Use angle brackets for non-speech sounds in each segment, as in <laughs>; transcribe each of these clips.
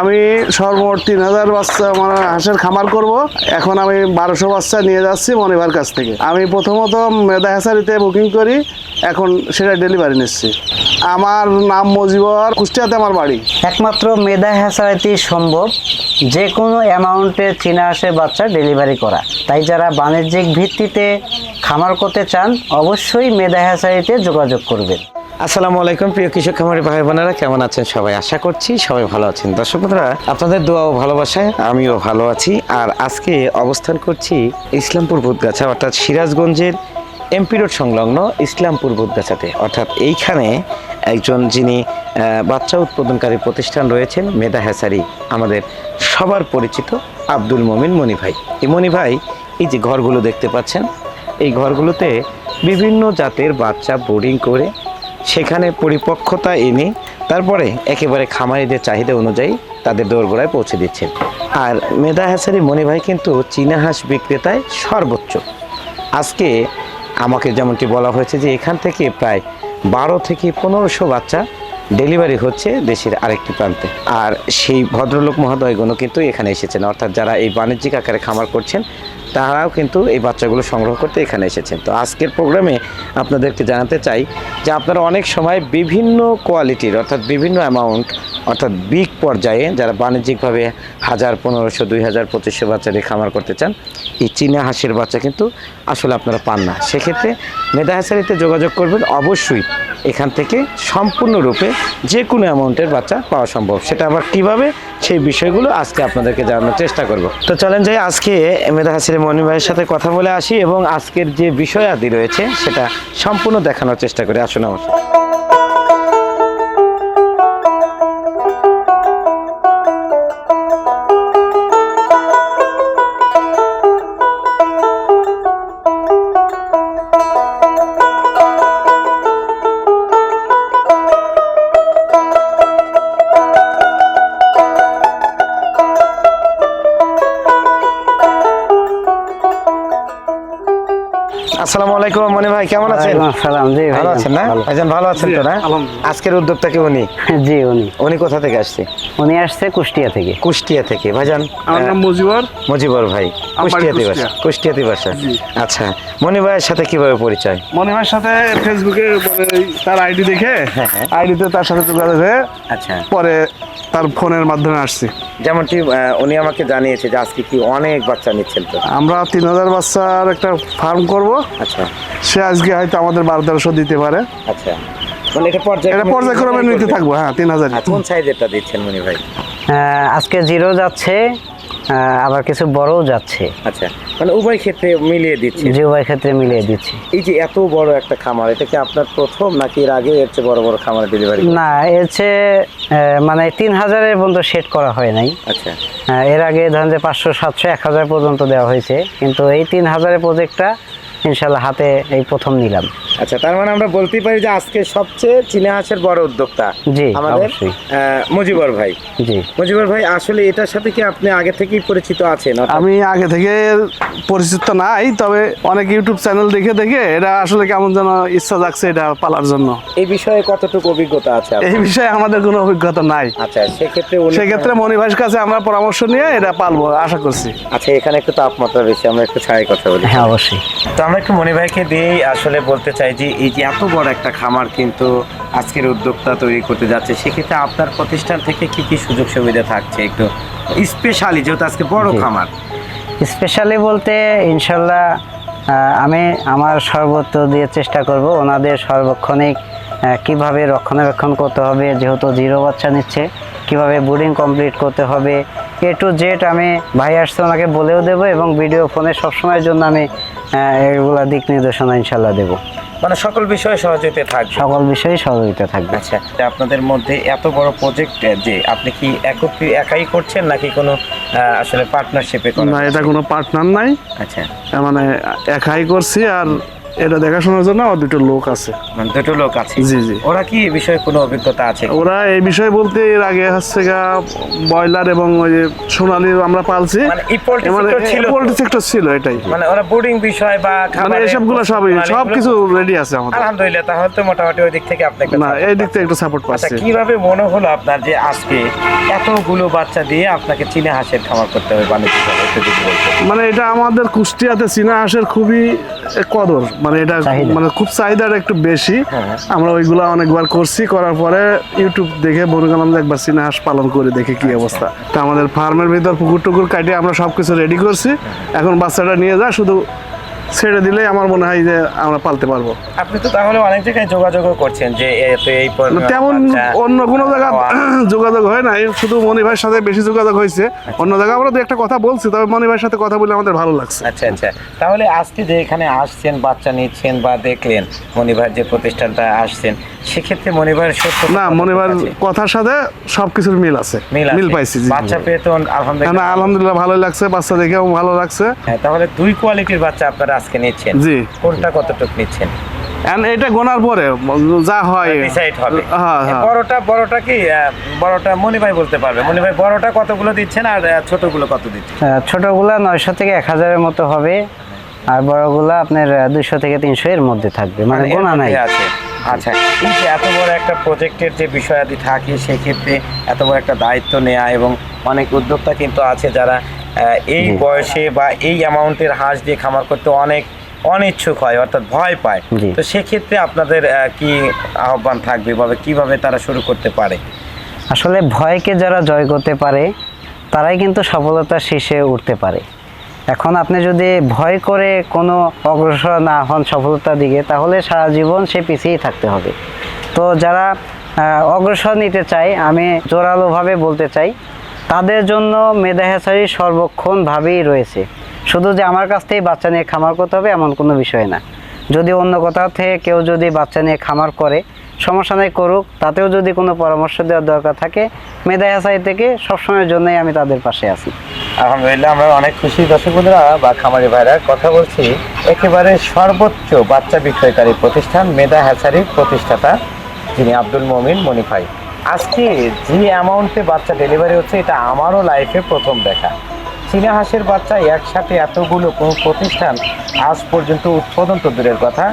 আমি সর্বমোট তিন হাজার বাচ্চা মানে হাঁসের খামার করব। এখন আমি বারোশো বাচ্চা নিয়ে যাচ্ছি মনিভার কাছ থেকে। আমি প্রথমত মেধা হ্যাসারিতে বুকিং করি, এখন সেটা ডেলিভারি নিচ্ছি। আমার নাম মজিবর, কুষ্টিয়াতে আমার বাড়ি। একমাত্র মেধা হ্যাসারিতে সম্ভব যে কোনো অ্যামাউন্টে চীনা হাঁসের বাচ্চা ডেলিভারি করা। তাই যারা বাণিজ্যিক ভিত্তিতে খামার করতে চান, অবশ্যই মেধা হ্যাসারিতে যোগাযোগ করবেন। আসসালামু আলাইকুম, প্রিয় কৃষক খামারি ভাই বোনেরা, কেমন আছেন সবাই? আশা করছি সবাই ভালো আছেন। দর্শক বন্ধুরা, আপনাদের দোয়া ও ভালোবাসায় আমিও ভালো আছি। আর আজকে অবস্থান করছি ইসলামপুর বুধগাছা, অর্থাৎ সিরাজগঞ্জের এমপি রোড সংলগ্ন ইসলামপুর বুধগাছাতে। অর্থাৎ এইখানে একজন যিনি বাচ্চা উৎপাদনকারী প্রতিষ্ঠান রয়েছেন, মেধা হেসারি, আমাদের সবার পরিচিত আব্দুল মমিন মনি ভাই। এই মনি ভাই, এই যে ঘরগুলো দেখতে পাচ্ছেন, এই ঘরগুলোতে বিভিন্ন জাতের বাচ্চা বোর্ডিং করে সেখানে পরিপক্কতা এনে তারপরে একেবারে খামারিদের চাহিদা অনুযায়ী তাদের দোরগোড়ায় পৌঁছে দিচ্ছেন। আর মেধা হাসারি মনি ভাই কিন্তু চীনা হাঁস বিক্রেতায় সর্বোচ্চ। আজকে আমাকে যেমনটি বলা হয়েছে যে এখান থেকে প্রায় বারো থেকে পনেরোশো বাচ্চা ডেলিভারি হচ্ছে দেশের আরেকটি প্রান্তে। আর সেই ভদ্রলোক মহোদয়গুলো কিন্তু এখানে এসেছেন। অর্থাৎ যারা এই বাণিজ্যিক আকারে খামার করছেন, তারাও কিন্তু এই বাচ্চাগুলো সংগ্রহ করতে এখানে এসেছেন। তো আজকের প্রোগ্রামে আপনাদেরকে জানাতে চাই যে আপনারা অনেক সময় বিভিন্ন কোয়ালিটির, অর্থাৎ বিভিন্ন অ্যামাউন্ট অর্থাৎ বিগ পর্যায়ে যারা বাণিজ্যিকভাবে হাজার পনেরোশো, দুই হাজার পঁচিশশো বাচ্চা দিয়ে খামার করতে চান, এই চীনা হাঁসের বাচ্চা কিন্তু আসলে আপনারা পান না। সেক্ষেত্রে মেধা হাসারিতে যোগাযোগ করবেন। অবশ্যই এখান থেকে সম্পূর্ণরূপে যে কোনো অ্যামাউন্টের বাচ্চা পাওয়া সম্ভব। সেটা আবার কীভাবে সেই বিষয়গুলো আজকে আপনাদেরকে জানানোর চেষ্টা করব। তো চলেন যাই, আজকে মেধা হাসির মনি ভাইয়ের সাথে কথা বলে আসি এবং আজকের যে বিষয়াদি রয়েছে সেটা সম্পূর্ণ দেখানোর চেষ্টা করি। আসুন আমার আসসালামু আলাইকুম মনি ভাই কেমন আছেন? আসসালাম জি ভালো আছেন না। ভাইজান ভালো আছেন তো না? আজকের উদ্যোক্তাকে উনি? <laughs> জি উনি। উনি কোথা থেকে আসছে? উনি আসছে কুষ্টিয়া থেকে। কুষ্টিয়া থেকে। ভাইজান আমার নাম মজিবর। মজিবর ভাই কুষ্টিয়াতে বাসা কুষ্টিয়া। কুষ্টিয়াতে বাসা। আচ্ছা মনি ভাইয়ের সাথে কীভাবে পরিচয়? মনিমার সাথে ফেসবুকে মানে তার আইডি দেখে হ্যাঁ, হ্যাঁ। আইডিতে তার সাথে যোগাযোগ হয়ে আচ্ছা। পরে তার ফোনের মাধ্যমে আসছি। যেমনটি উনি আমাকে জানিয়েছে যে আজকে কি অনেক বাচ্চা নিচ্ছেন তো। আমরা তিন হাজার বাচ্চার একটা ফার্ম করব। আচ্ছা। সে আজকে হয়তো আমাদের বারো তেরোশো দিতে পারে। আচ্ছা। মানে এটা পর্যায়ে পর্যায়ক্রমে নিতে থাকব হ্যাঁ তিন হাজার। কোন সাইজেরটা দিচ্ছেন মনি ভাই? আজকে জিরো যাচ্ছে আবার কিছু বড়ও যাচ্ছে। আচ্ছা মানে উভয় ক্ষেত্রে মিলিয়ে দিচ্ছে। যে উভয় ক্ষেত্রে মিলিয়ে দিচ্ছি। এই যে এত বড় একটা খামার এটা কি আপনার প্রথম নাকি এর আগে এর চেয়ে বড় বড় খামার ডেলিভারি না এর চেয়ে মানে তিন হাজারের পর্যন্ত সেট করা হয় নাই। আচ্ছা। এর আগে ধরেন যে পাঁচশো সাতশো এক হাজার পর্যন্ত দেওয়া হয়েছে। কিন্তু এই তিন হাজারের প্রজেক্টটা ইনশাল্লাহ হাতে এই প্রথম নিলাম। আচ্ছা তার মানে আমরা বলতেই পারি যে আজকে সবচেয়ে চীনা হাঁসের বড় উদ্যোক্তা আমাদের মুজিবর ভাই। জি। মুজিবর ভাই আসলে এটার সাথে কি আপনি আগে থেকেই পরিচিত আছেন? আমি আগে থেকে পরিচিত নাই তবে অনেক ইউটিউব চ্যানেল দেখে দেখে এটা আসলে কেমন যেন ইচ্ছা জাগছে এটা পালার জন্য। এই বিষয়ে কতটুকু অভিজ্ঞতা আছে এই বিষয়ে আমাদের কোনো অভিজ্ঞতা নাই। আচ্ছা সেক্ষেত্রে উনি সেক্ষেত্রে মনি ভাইয়ের কাছে আমরা পরামর্শ নিয়ে এটা পালবো আশা করছি। আচ্ছা এখানে একটু তাপমাত্রা বেশি আমরা একটু ছায় কথা বলি। হ্যাঁ অবশ্যই। তো আমরা একটু মনি ভাইকে দিয়েই আসলে বলতে চাই যে এই যে এত বড় একটা খামার কিন্তু আজকের উদ্যোক্তা তৈরি করতে যাচ্ছে সেক্ষেত্রে আপনার প্রতিষ্ঠান থেকে কি কি সুযোগ সুবিধা থাকছে একটু? স্পেশালি যেহেতু আজকে বড় খামার। স্পেশালি বলতে ইনশাল্লাহ আমি আমার সর্বত্র দিয়ে চেষ্টা করব ওনাদের সর্বক্ষণিক কীভাবে রক্ষণাবেক্ষণ করতে হবে যেহেতু জিরো বাচ্চা নিচ্ছে কীভাবে বোর্ডিং কমপ্লিট করতে হবে এ টু জেড আমি ভাই আসতে ওনাকে বলেও দেবো এবং ভিডিও ফোনে সবসময়ের জন্য আমি এগুলা দিক নির্দেশনা ইনশাল্লাহ দেবো। মানে সকল বিষয়ে সহযোগিতা থাকবে? সকল বিষয়ে সহযোগিতা থাকবে। আচ্ছা তা আপনাদের মধ্যে এত বড় প্রজেক্ট যে আপনি কি একত্রে একাই করছেন নাকি কোনো আসলে পার্টনারশিপে কোনো না এটা কোনো পার্টনার নাই। আচ্ছা। মানে একাই করছি আর এটা দেখাশোনার জন্য আমার দুটো লোক আছে। মানে দুটো লোক আছে? জি, জি। ওরা কি এই বিষয়ে কোনো অভিজ্ঞতা আছে? ওরা এই বিষয়ে বলতে এর আগে হচ্ছে গা ব্রয়লার এবং ওই যে সোনালি আমরা পালছি। মানে পোল্ট্রি সেক্টর ছিল এটাই। মানে ওরা বোর্ডিং বিষয় বা মানে এসবগুলো সবই প্রণালী সব কিছু রেডি আছে আমাদের। আলহামদুলিল্লাহ তাহলে তো মোটামুটি ওই দিক থেকে আপনি একটা না এই দিক থেকে একটু সাপোর্ট আচ্ছা পাচ্ছি। কীভাবে মনে হলো আপনার যে আজকে এতগুলো বাচ্চা দিয়ে আপনাকে চীনা হাঁসের খামার করতে হবে বাণিজ্যিকভাবে মানে এটা আমাদের কুষ্টিয়াতে চীনা হাঁসের খুবই কদর। মানে এটা মানে খুব চাহিদাটা একটু বেশি। হ্যাঁ। আমরা ওইগুলো অনেকবার করছি করার পরে ইউটিউব দেখে মনে করলাম যে একবার চীনা হাঁস পালন করে দেখে আচ্ছা। কি অবস্থা। তা আমাদের ফার্মের ভিতর পুকুর টুকুর কাটিয়ে আমরা সব কিছু রেডি করছি এখন বাচ্চাটা নিয়ে যা শুধু ছেড়ে দিলে আমার মনে হয় যে আমরা পালতে পারব। আপনি তো তাহলে অনেক জায়গায় যোগাযোগ করছেন যে এই মানে তেমন অন্য কোনো জায়গা <clears throat> যোগাযোগ হয় নাই শুধু মনি ভাইয়ের সাথে বেশি যোগাযোগ হয়েছে। অন্য জায়গায় আমরা দু একটা কথা বলছি তবে মনি ভাইয়ের সাথে কথা বলে আমাদের ভালো লাগছে। আচ্ছা আচ্ছা। তাহলে আজকে যে এখানে আসছেন বাচ্চা নিচ্ছেন বা দেখলেন মনিভার যে প্রতিষ্ঠানটা আসছেন সেক্ষেত্রে মনিভার সত্য না মনিবার কথার সাথে সবকিছুর মিল আছে। মিল পাইছি বাচ্চা পেয়ে তো আলহামদুলিল্লাহ। আলহামদুলিল্লাহ ভালোই লাগছে বাচ্চা দেখেও ভালো লাগছে। হ্যাঁ, তাহলে দুই কোয়ালিটির বাচ্চা আপনারা আজকে নিচ্ছেন? জি। কোনটা কতটুকু নিচ্ছেন? এটা গোনার পরে যা হয়। ডিসাইড হবে। হ্যাঁ হ্যাঁ। বড়টা বড়টা কি বড়টা মনি ভাই বলতে পারবে। মনি ভাই বড়টা কতগুলো দিচ্ছেন আর ছোটগুলো কত দিচ্ছেন? আহ, নয়শো থেকে এক হাজারের মতো হবে। আর বড়গুলা আপনার দুইশো থেকে তিনশো এর মধ্যে থাকবে। মানে মানে গোনা নাই। আছে। আচ্ছা এই যে এত বড় একটা প্রজেক্টের যে বিষয়াদি থাকে সেক্ষেত্রে এত বড় একটা দায়িত্ব নেওয়া এবং অনেক উদ্যোক্তা কিন্তু আছে যারা এই বয়সে বা এই অ্যামাউন্টের হাঁস দিয়ে খামার করতে অনেক অনিচ্ছুক হয় অর্থাৎ ভয় পায়। তো সেক্ষেত্রে আপনাদের কি আহ্বান থাকবে বা কীভাবে তারা শুরু করতে পারে? আসলে ভয়কে যারা জয় করতে পারে তারাই কিন্তু সফলতার শীর্ষে উঠতে পারে। এখন আপনি যদি ভয় করে কোনো অগ্রসর না হন সফলতার দিকে তাহলে সারা জীবন সে পিছিয়েই থাকতে হবে। তো যারা অগ্রসর নিতে চায় আমি জোরালোভাবে বলতে চাই তাদের জন্য মেধা হ্যাচারি সর্বক্ষণভাবেই রয়েছে। শুধু যে আমার কাছ থেকেই বাচ্চা নিয়ে খামার করতে হবে এমন কোনো বিষয় না। যদি অন্য কোথাও থেকে কেউ যদি বাচ্চা নিয়ে খামার করে, সমস্যা নেই করুক, তাতেও যদি কোনো পরামর্শ দেওয়ার দরকার থাকে মেধা হ্যাচারি থেকে সবসময়ের জন্যই আমি তাদের পাশে আছি। আলহামদুলিল্লাহ, আমরা অনেক খুশি। দর্শক বন্ধুরা, বা খামারি ভাইরা, কথা বলছি, একেবারে সর্বোচ্চ বাচ্চা বিক্রয়কারী প্রতিষ্ঠান মেধা হ্যাচারির প্রতিষ্ঠাতা, যিনি আব্দুল মমিন মনিফাই। আজকে যে অ্যামাউন্টে বাচ্চা ডেলিভারি হচ্ছে, এটা আমারও লাইফে প্রথম দেখা। চীনা হাঁসের বাচ্চা একসাথে এতগুলো কোনো প্রতিষ্ঠান আজ পর্যন্ত উৎপাদন তো দূরের কথা,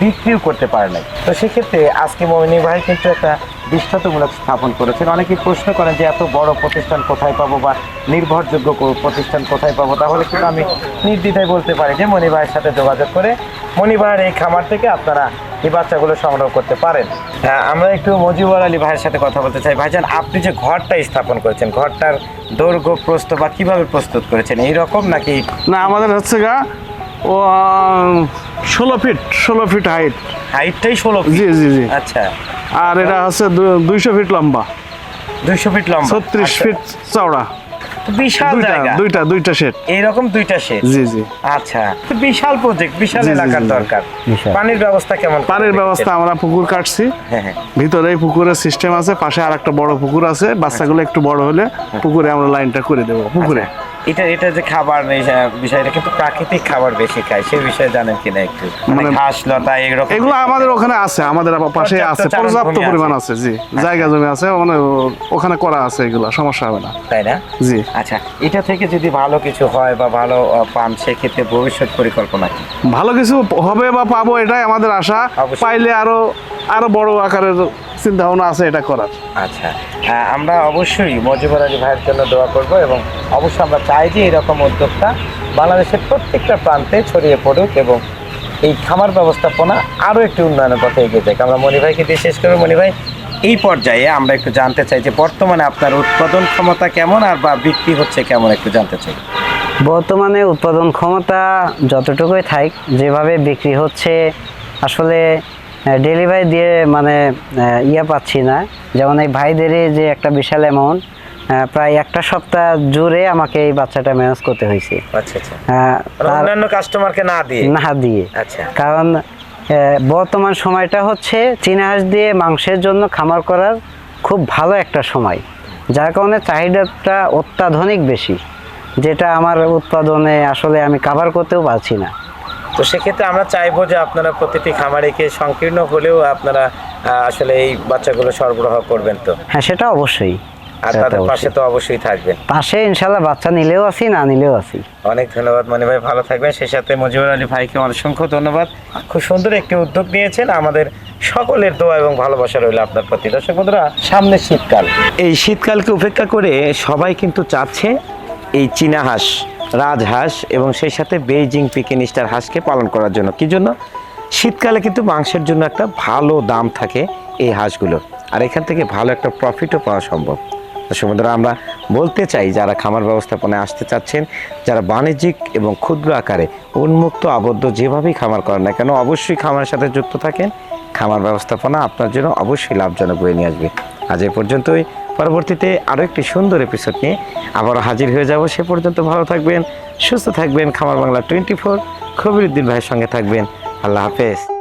বিক্রিও করতে পারে নাই। তো সেক্ষেত্রে আজকে মমিনী ভাই কিন্তু একটা দৃষ্টান্তমূলক স্থাপন করেছেন। অনেকেই প্রশ্ন করেন যে এত বড় প্রতিষ্ঠান কোথায় পাবো বা নির্ভরযোগ্য প্রতিষ্ঠান কোথায় পাবো? তাহলে কিন্তু আমি নির্দ্বিধায় বলতে পারি যে মণি ভাইয়ের সাথে যোগাযোগ করে মণি ভাইয়ের এই খামার থেকে আপনারা এই বাচ্চাগুলো সংগ্রহ করতে পারেন। আমরা একটু মজিবর আলী ভাইয়ের সাথে কথা বলতে চাই। ভাইজান আপনি যে ঘরটা স্থাপন করেছেন ঘরটার দৈর্ঘ্য প্রস্থ বা কীভাবে প্রস্তুত করেছেন এই রকম নাকি? না আমাদের হচ্ছে গা ও ষোলো ফিট ষোলো ফিট হাইট হাইটটাই ষোলো জি জি জি। আচ্ছা। আর এটা হচ্ছে দুইশো ফিট লম্বা। দুইশো ফিট লম্বা। ছত্রিশ আচ্ছা, ফিট চওড়া। বিশাল জায়গা। দুইটা দুইটা শেড এইরকম দুইটা শেড জি জি। আচ্ছা বিশাল প্রজেক্ট বিশাল এলাকার। দরকার। পানির ব্যবস্থা কেমন পানির ব্যবস্থা আমরা পুকুর কাটছি। হ্যাঁ হ্যাঁ। ভিতরে পুকুরের সিস্টেম আছে পাশে আর একটা বড় পুকুর আছে বাচ্চাগুলো একটু বড় হলে পুকুরে আমরা লাইনটা করে দেবো পুকুরে। আচ্ছা, এটা এটা যে খাবার বিষয়টা কিন্তু প্রাকৃতিক খাবার বেশি খায় সেই বিষয়ে জানেন কিনা একটু? মানে মানে- ঘাস লতা এরকম এগুলো আমাদের ওখানে আছে আমাদের পাশে আছে পর্যাপ্ত পরিমাণ আছে। জি জায়গা জমি আছে মানে ওখানে করা আছে এগুলো সমস্যা হবে না। তাই না? জি। আচ্ছা এটা থেকে যদি ভালো কিছু হয় বা ভালো পান সেক্ষেত্রে ভবিষ্যৎ পরিকল্পনা কি? ভালো কিছু হবে বা পাবো এটাই আমাদের আশা। পাইলে আরও আরও বড় আকারের চিন্তা ভাবনা আছে এটা করার। আচ্ছা আহ, আমরা অবশ্যই মজিবর আলী ভাইয়ের জন্য দোয়া করব এবং অবশ্যই আমরা চাই যে এরকম উদ্যোক্তা বাংলাদেশের প্রত্যেকটা প্রান্তে ছড়িয়ে পড়ুক এবং এই খামার ব্যবস্থাপনা আরও একটি উন্নয়নের পথে এগিয়ে যাক। আমরা মণি ভাইকে দিয়ে শেষ করব। মণি ভাই এই পর্যায়ে আমরা একটু জানতে চাই যে বর্তমানে আপনার উৎপাদন ক্ষমতা কেমন আর বা বিক্রি হচ্ছে কেমন একটু জানতে চাই। বর্তমানে উৎপাদন ক্ষমতা যতটুকুই থাক যেভাবে বিক্রি হচ্ছে আসলে ডেলিভারি দিয়ে মানে ইয়ে পাচ্ছি না। যেমন এই ভাইদেরই যে একটা বিশাল অ্যামাউন্ট প্রায় একটা সপ্তাহ জুড়ে আমাকে এই বাচ্চাটা ম্যানেজ করতে হয়েছে। আচ্ছা আচ্ছা। মানে অন্যান্য কাস্টমারকে না দিয়ে? না দিয়ে। আচ্ছা। কারণ বর্তমান সময়টা হচ্ছে চীনা হাঁস দিয়ে মাংসের জন্য খামার করার খুব ভালো একটা সময়। যার কারণে চাহিদাটা অত্যাধুনিক বেশি যেটা আমার উৎপাদনে আসলে আমি কাভার করতেও পারছি না। তো সেক্ষেত্রে আমরা চাইব যে আপনারা প্রতিটি খামারিকে সংকীর্ণ হলেও আপনারা আসলে এই বাচ্চাগুলো সরবরাহ করবেন তো। হ্যাঁ সেটা অবশ্যই। আর তাদের পাশে তো অবশ্যই থাকবেন। পাশে ইনশাল্লাহ বাচ্চা নিলেও আছি না নিলেও আছি। অনেক ধন্যবাদ মনি ভাই ভালো থাকবেন। সেই সাথে মজিবুর আলী ভাইকে অসংখ্য ধন্যবাদ। খুব সুন্দর একটি উদ্যোগ নিয়েছেন। আমাদের সকলের দোয়া এবং ভালোবাসা রইল আপনার প্রতি। দর্শক বন্ধুরা সামনে শীতকাল। এই শীতকালকে উপেক্ষা করে সবাই কিন্তু চাচ্ছে এই চীনা হাঁস রাজহাঁস এবং সেই সাথে বেইজিং পিকিন স্টার হাঁসকে পালন করার জন্য। কি জন্য? শীতকালে কিন্তু মাংসের জন্য একটা ভালো দাম থাকে এই হাঁসগুলোর আর এখান থেকে ভালো একটা প্রফিটও পাওয়া সম্ভব। বন্ধুরা আমরা বলতে চাই, যারা খামার ব্যবস্থাপনায় আসতে চাচ্ছেন, যারা বাণিজ্যিক এবং ক্ষুদ্র আকারে উন্মুক্ত, আবদ্ধ যেভাবেই খামার করেন না কেন, অবশ্যই খামারের সাথে যুক্ত থাকেন। খামার ব্যবস্থাপনা আপনার জন্য অবশ্যই লাভজনক বয়ে নিয়ে আসবে। আজ এই পর্যন্তই। পরবর্তীতে আরও একটি সুন্দর এপিসোড নিয়ে আবারও হাজির হয়ে যাব। সে পর্যন্ত ভালো থাকবেন, সুস্থ থাকবেন। খামার বাংলা টোয়েন্টি ফোর খবিরুদ্দিন ভাইয়ের সঙ্গে থাকবেন। আল্লাহ হাফেজ।